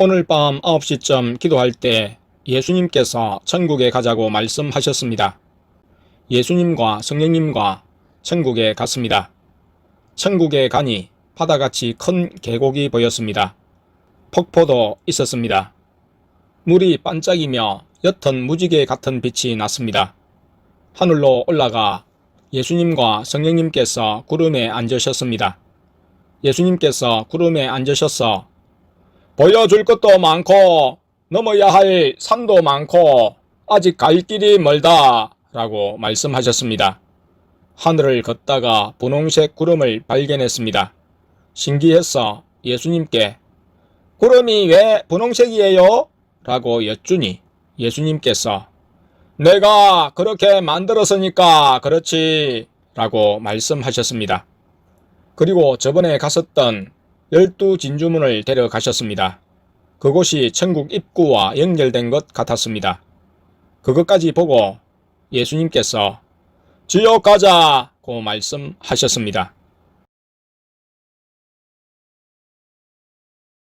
오늘 밤 9시쯤 기도할 때 예수님께서 천국에 가자고 말씀하셨습니다. 예수님과 성령님과 천국에 갔습니다. 천국에 가니 바다같이 큰 계곡이 보였습니다. 폭포도 있었습니다. 물이 반짝이며 옅은 무지개 같은 빛이 났습니다. 하늘로 올라가 예수님과 성령님께서 구름에 앉으셨습니다. 예수님께서 구름에 앉으셔서 보여줄 것도 많고 넘어야 할 산도 많고 아직 갈 길이 멀다 라고 말씀하셨습니다. 하늘을 걷다가 분홍색 구름을 발견했습니다. 신기해서 예수님께 구름이 왜 분홍색이에요? 라고 여쭈니 예수님께서 내가 그렇게 만들었으니까 그렇지 라고 말씀하셨습니다. 그리고 저번에 갔었던 열두 진주문을 데려가셨습니다. 그곳이 천국 입구와 연결된 것 같았습니다. 그것까지 보고 예수님께서 지옥 가자고 말씀하셨습니다.